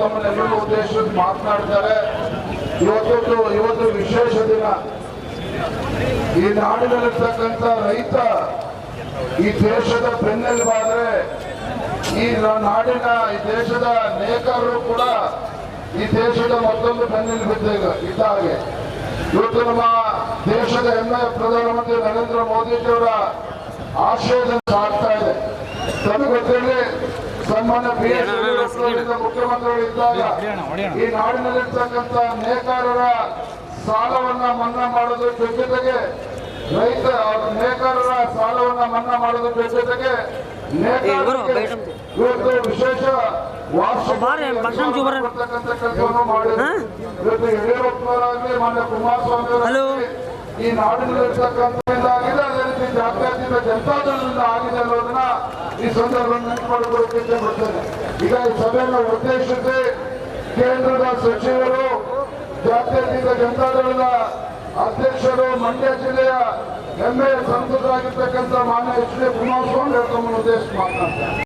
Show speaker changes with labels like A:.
A: ತಮ್ಮನ್ನೆಲ್ಲರೂ ಉದ್ದೇಶಿಸಿ ಮಾತನಾಡ್ತಾರೆ. ಇವತ್ತು ಇವತ್ತು ವಿಶೇಷ ದಿನ. ಈ ನಾಡಿನಲ್ಲಿರ್ತಕ್ಕಂಥ ರೈತ ಈ ದೇಶದ ಬೆನ್ನೆಲುಬಾದ್ರೆ ಈ ನಾಡಿನ ಈ ದೇಶದ ನೇಕಾರರು ಕೂಡ ಈ ದೇಶದ ಮತ್ತೊಂದು ಬೆನ್ನೆಲುಬಿದ್ದ ಇದ್ದ ಹಾಗೆ. ಇವತ್ತು ನಮ್ಮ ದೇಶದ ಹೆಮ್ಮೆಯ ಪ್ರಧಾನಮಂತ್ರಿ ನರೇಂದ್ರ ಮೋದಿಜಿಯವರ ಆಶಯದ ಸಾಗ್ತಾ ಇದೆ. ತಮಗೆ ಗೊತ್ತಿರಲಿ ಸನ್ಮಾನ್ಯ ಬಿ ಎಸ್ ಯಡಿಯೂರಪ್ಪನವರಿಂದ ಮುಖ್ಯಮಂತ್ರಿಗಳು ಇದ್ದಾಗ ಈ ನಾಡಿನಲ್ಲಿರ್ತಕ್ಕಂಥ ನೇಕಾರರ ಸಾಲವನ್ನ ಮನ್ನಾ ಮಾಡೋದ್ರ ಜೊತೆಗೆ ರೈತ ನೇಕಾರರ ಸಾಲವನ್ನ ಮನ್ನಾ ಮಾಡೋದ್ರ ಜೊತೆಗೆ ಇವತ್ತು ವಿಶೇಷ ಯಡಿಯೂರಪ್ಪನವರಾಗಲಿ ಮಾನ್ಯ ಕುಮಾರಸ್ವಾಮಿ ಈ ನಾಡಿನಲ್ಲಿರ್ತಕ್ಕಂಥ ಆಗಿದೆ ಅದೇ ರೀತಿ ಜಾತ್ಯತೀತ ಜನತಾದಳದಿಂದ ಆಗಿದೆ ಅನ್ನೋದನ್ನ ಈ ಸಂದರ್ಭದಲ್ಲಿ ನೆನಪುಮಾಡಿಕೊಳ್ಳಕ್ಕೆ ಬರ್ತೇನೆ ಈಗ ಈ ಸಭೆಯನ್ನು ಉದ್ದೇಶಿಸಿ ಕೇಂದ್ರದ ಸಚಿವರು, ಜಾತ್ಯತೀತ ಜನತಾದಳದ ಅಧ್ಯಕ್ಷರು, ಮಂಡ್ಯ ಜಿಲ್ಲೆಯ ಹೆಮ್ಮೆಯ ಸಂಸದರಾಗಿರ್ತಕ್ಕಂಥ ಮಾನ್ಯ ಎಚ್ ಡಿ ಕುಮಾರಸ್ವಾಮಿ ಅವರ ಉದ್ದೇಶಿಸಿ ಮಾತನಾಡ್ತಾರೆ